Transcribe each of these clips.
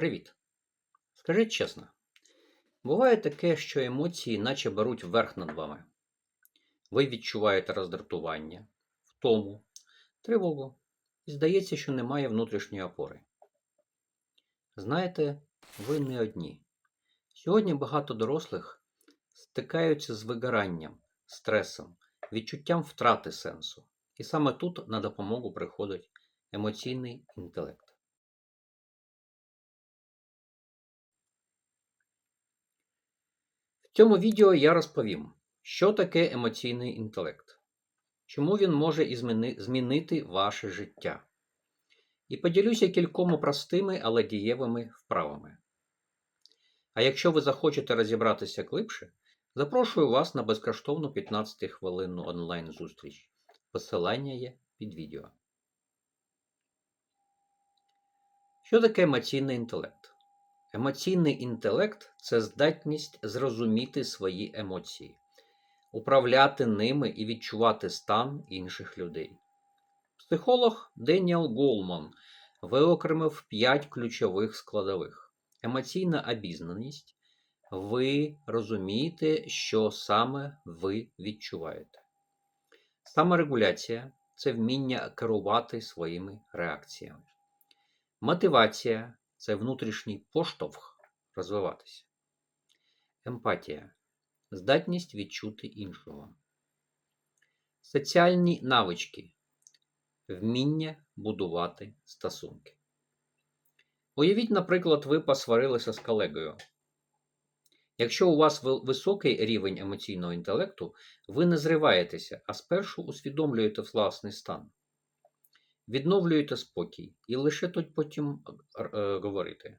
Привіт. Скажіть чесно, буває таке, що емоції наче беруть верх над вами. Ви відчуваєте роздратування, втому, тривогу, і здається, що немає внутрішньої опори. Знаєте, ви не одні. Сьогодні багато дорослих стикаються з вигоранням, стресом, відчуттям втрати сенсу. І саме тут на допомогу приходить емоційний інтелект. В цьому відео я розповім, що таке емоційний інтелект, чому він може змінити ваше життя. І поділюся кількома простими, але дієвими вправами. А якщо ви захочете розібратися глибше, запрошую вас на безкоштовну 15-хвилинну онлайн-зустріч. Посилання є під відео. Що таке емоційний інтелект? Емоційний інтелект це здатність зрозуміти свої емоції, управляти ними і відчувати стан інших людей. Психолог Деніел Голман виокремив 5 ключових складових: емоційна обізнаність. Ви розумієте, що саме ви відчуваєте. Саморегуляція це вміння керувати своїми реакціями. Мотивація це внутрішній поштовх розвиватися. Емпатія здатність відчути іншого. Соціальні навички вміння будувати стосунки. Уявіть, наприклад, ви посварилися з колегою. Якщо у вас високий рівень емоційного інтелекту, ви не зриваєтеся, а спершу усвідомлюєте власний стан. Відновлюєте спокій і лише тут потім е, говорити.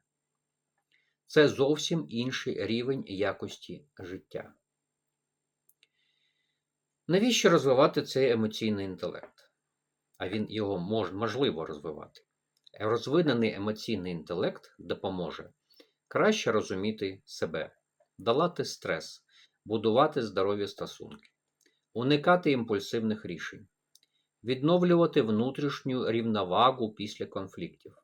Це зовсім інший рівень якості життя. Навіщо розвивати цей емоційний інтелект? А він його мож, можливо розвивати. Розвинений емоційний інтелект допоможе краще розуміти себе, долати стрес, будувати здорові стосунки, уникати імпульсивних рішень, відновлювати внутрішню рівновагу після конфліктів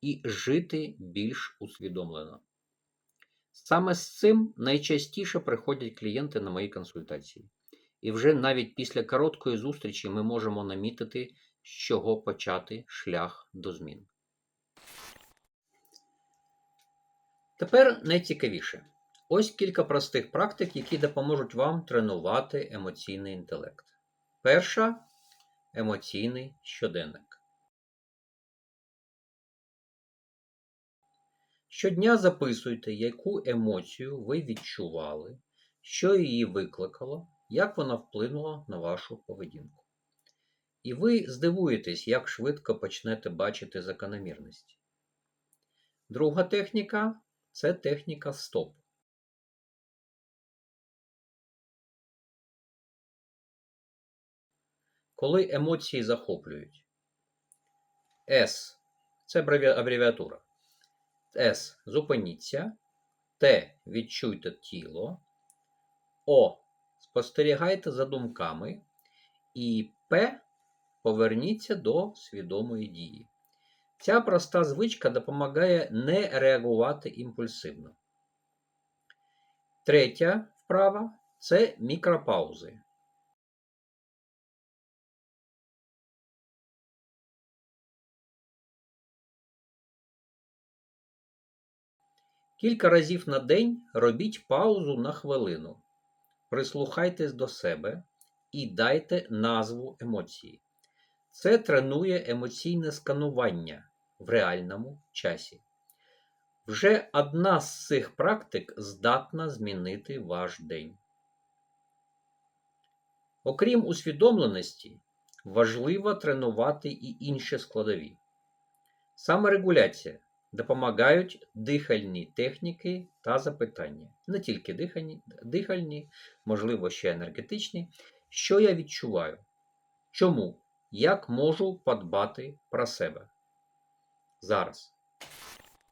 і жити більш усвідомлено. Саме з цим найчастіше приходять клієнти на мої консультації. І вже навіть після короткої зустрічі ми можемо намітити, з чого почати шлях до змін. Тепер найцікавіше. Ось кілька простих практик, які допоможуть вам тренувати емоційний інтелект. Перша емоційний щоденник. Щодня записуйте, яку емоцію ви відчували, що її викликало, як вона вплинула на вашу поведінку. І ви здивуєтесь, як швидко почнете бачити закономірності. Друга техніка це техніка стоп. Коли емоції захоплюють. С це абревіатура. С. Зупиніться. Т. Відчуйте тіло. О. Спостерігайте за думками. І П. Поверніться до свідомої дії. Ця проста звичка допомагає не реагувати імпульсивно. Третя вправа це мікропаузи. Кілька разів на день робіть паузу на хвилину. Прислухайтесь до себе і дайте назву емоції. Це тренує емоційне сканування в реальному часі. Вже одна з цих практик здатна змінити ваш день. Окрім усвідомленості, важливо тренувати і інші складові. Саморегуляція допомагають дихальні техніки та запитання. Не тільки дихальні, дихальні, можливо, ще енергетичні. Що я відчуваю? Чому? Як можу подбати про себе? Зараз.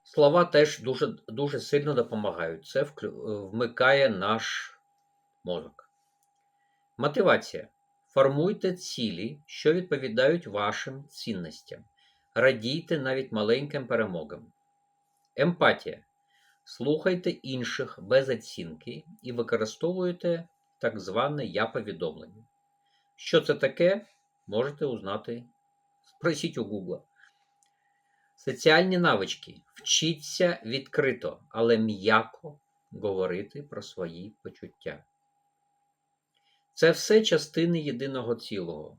Слова теж дуже, дуже сильно допомагають. Це вмикає наш мозок. Мотивація. Формуйте цілі, що відповідають вашим цінностям. Радійте навіть маленьким перемогам. Емпатія. Слухайте інших без оцінки і використовуйте так зване я-повідомлення. Що це таке, можете узнати. Спросіть у Гугла. Соціальні навички. Вчіться відкрито, але м'яко говорити про свої почуття. Це все частини єдиного цілого.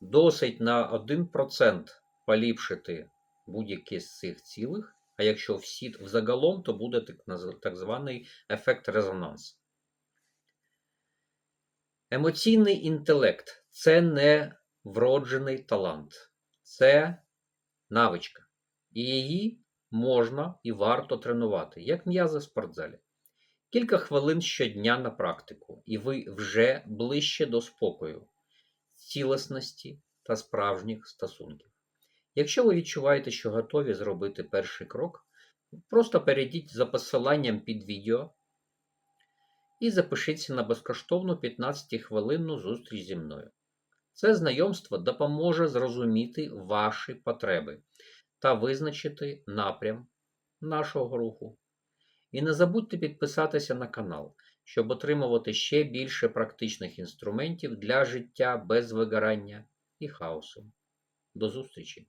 Досить на 1% поліпшити будь-які з цих цілих, а якщо всі взагалом, то буде так, званий ефект резонанс. Емоційний інтелект це не вроджений талант, це навичка. І її можна і варто тренувати, як м'язи в спортзалі. Кілька хвилин щодня на практику, і ви вже ближче до спокою, цілісності та справжніх стосунків. Якщо ви відчуваєте, що готові зробити перший крок, просто перейдіть за посиланням під відео і запишіться на безкоштовну 15-хвилинну зустріч зі мною. Це знайомство допоможе зрозуміти ваші потреби та визначити напрям нашого руху. І не забудьте підписатися на канал, щоб отримувати ще більше практичних інструментів для життя без вигорання і хаосу. До зустрічі!